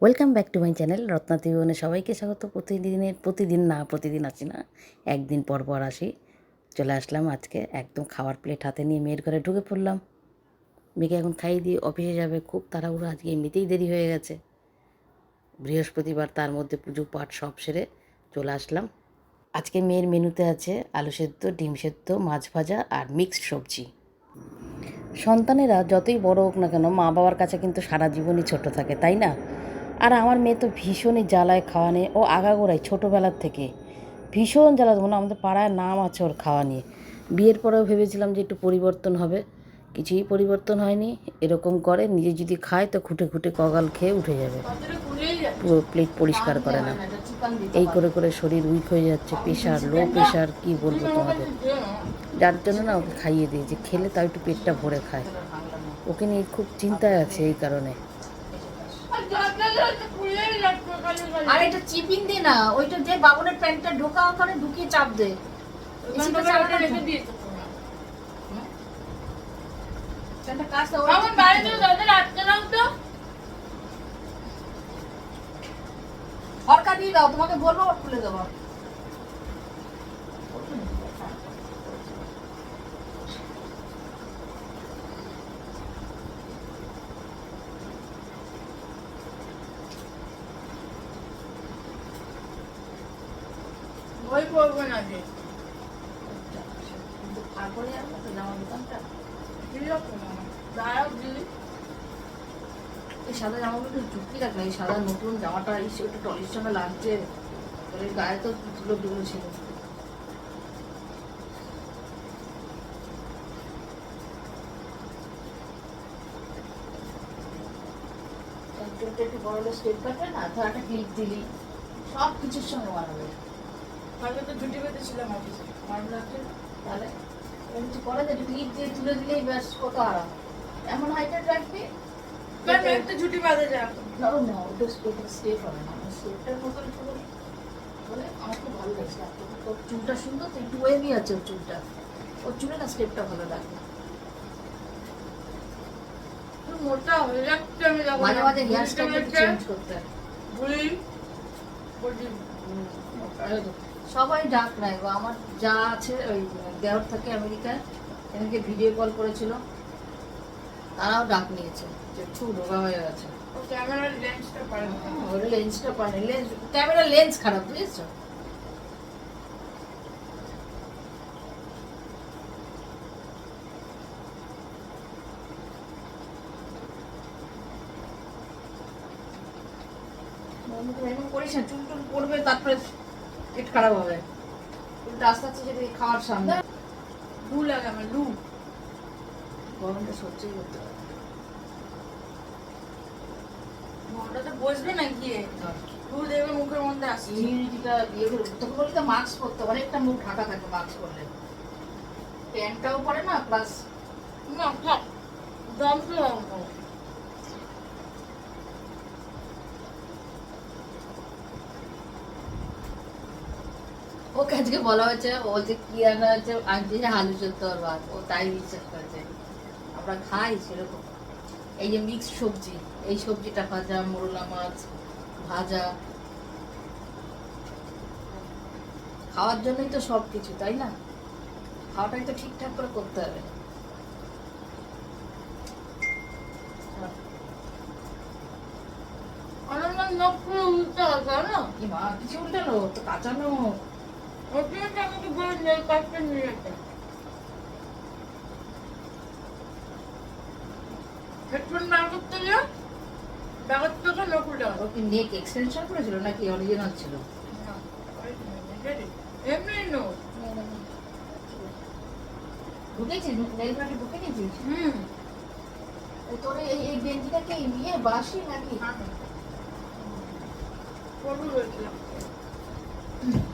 Welcome back to my channel Ratna ত্রিভুবনে সবাইকে স্বাগত। প্রতিদিনের, প্রতিদিন না, প্রতিদিন আসি না। একদিন পর পর আসি। চলে আসলাম আজকে একদম খাওয়ার প্লেট হাতে নিয়ে মেয়ের ঘরে ঢুকে পড়লাম। মেয়েকে এখন খাইয়ে দিয়ে অফিসে যাবে। খুব তাড়াহুড়ো, আজকে এমনিতেই দেরি হয়ে গেছে। বৃহস্পতিবার তার মধ্যে পুজো পাঠ সব সেরে চলে আসলাম। আজকে মেয়ের মেনুতে আছে আলু সেদ্ধ, ডিম সেদ্ধ, মাছ ভাজা আর মিক্সড সবজি। সন্তানেরা যতই বড় হোক না কেন মা বাবার কাছে কিন্তু সারা জীবনই ছোট থাকে, তাই না? আর আমার মেয়ে তো ভীষণই জ্বালায় খাওয়া নিয়ে ও আগাগোড়ায় ছোটোবেলার থেকে। ভীষণ জ্বালা মানে আমাদের পাড়ায় নাম আছে ওর খাওয়া নিয়ে। বিয়ের পরেও ভেবেছিলাম যে একটু পরিবর্তন হবে। কিছুই পরিবর্তন হয়নি। এরকম করে নিজে যদি খায় তো খুঁটে খুঁটে কগাল খেয়ে উঠে যাবে। পুরো প্লেট পরিষ্কার করে না। এই করে করে শরীর উইক হয়ে যাচ্ছে প্রেশার লো প্রেশার কি বলব তোমাদের? যার জন্য না ওকে খাইয়ে দিই। যে খেলে তাও একটু পেটটা ভরে খায়। ওকে নিয়ে খুব চিন্তায় আছে এই কারণে। আর এটা চিপিং দে না ওইটা যে বাবনের প্যান্টটা ঢোকা ওখানে ঢুকিয়ে চাপ দে। হরকা দিয়ে দাও তোমাকে বলব খুলে দেবো। করব না যে। তারপরে জামা দোকানটা? দাঁড়াও দিদি। এই সাদা জামাগুলো একটু ঝুঁকি রাখলে এই সাদা নতুন জামাটা এই একটু টলির সঙ্গে লাগছে। ওর গায়ে তো ধুলো ধুলো ছিল। একটু বড় স্টেপ কাটবে না? তো একটা ক্লিপ দিলি। সব কিছুর সঙ্গে মানাবে কালকে তো ছুটি পেতেছিলাম অফিসে মারুন লাগছে তাহলে কিছু করে যে ক্লিপ দিয়ে তুলে দিলেই ব্যাস কত আরাম। এমন হাইটার রাখবি কেন একটা ছুটি বাদে যায় এখন না না ওটা স্টেপ স্টেপ হবে না। স্টেপটার মতন পুরো বলে আমার খুব ভালো লাগছে। তোর- তোর চুলটা সুন্দর তো একটু ওয়েভি আছে ওর চুলটা। ওর চুলে না স্টেপটা ভালো লাগবে মোটা হয়ে যাচ্ছে আমি মাঝে মাঝে হেয়ার স্টাইল চেঞ্জ করতে হয়। বুড়ি বলছি, সবাই ডাক নাই গো। আমার যা আছে ওই দেওয়ার থাকে আমেরিকায় এনাকে ভিডিও কল করেছিল। তারাও ডাক নিয়েছে যে খুব রোগা হয়ে গেছে। ক্যামেরার লেন্সটা পারে। ওর লেন্সটা পারে লেন্স ক্যামেরা লেন্স খারাপ বুঝেছ? এরকম করিস না চুল টুল পড়বে তারপরে পেট খারাপ হবে। চুলটা আস্তে আস্তে যদি খাওয়ার সামনে। লু লাগে আমার লু। গরমটা সহ্যই করতে হবে বসবে না গিয়ে। লু দেখবে মুখের মধ্যে আসছে। ইমিউনিটিটা ইয়ে করে তোকে বলি তো মাস্ক পরতে অনেকটা মুখ ঢাকা থাকে মাস্ক পরলে। প্যান্টটাও পরে না প্লাস না দম তো ওকে আজকে বলা হয়েছে ও যে কি আনছি যে আলু সেদ্ধ আর ভাত ও তাই বিশ্বাস করেছে। আমরা খাই সেরকম। এই যে মিক্স সবজি এই সবজিটা ভাজা মোরলা মাছ ভাজা। খাওয়ার জন্যই তো সব কিছু তাই না? খাওয়াটাই তো ঠিকঠাক করে করতে হবে। নখ না কি মা কিছু উল্টালো? তো কাঁচানো। হেডফোন বার করতে গিয়ে ব্যাগের থেকে নখ উল্টে ও কি নেক এক্সটেনশন করেছিল নাকি অরিজিনাল ছিল এমনি নো ঢুকেছিস নেল প্যান্টে ঢুকে নিয়েছিস হুম তোর এই এই গেঞ্জিটাকে নিয়ে বাসি নাকি বলছিলাম বুঝেছিস?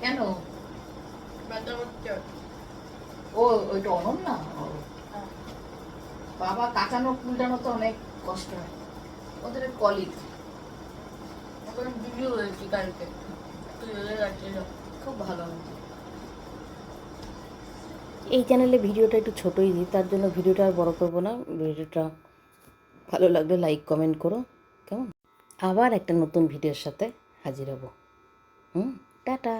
কেন হচ্ছে ও ওইটা অনন্যা ও। বাবা কাঁচানো তো অনেক কষ্ট হয় ওদের কলিগ এখন ভিডিও হয়েছি কালকে তুই যাচ্ছিল খুব ভালো এই চ্যানেলে ভিডিওটা একটু ছোটোই দিই তার জন্য ভিডিওটা আর বড় করব না ভিডিওটা ভালো লাগলে লাইক কমেন্ট করো, কেমন? আবার একটা নতুন ভিডিওর সাথে হাজির হব। হুম, টাটা।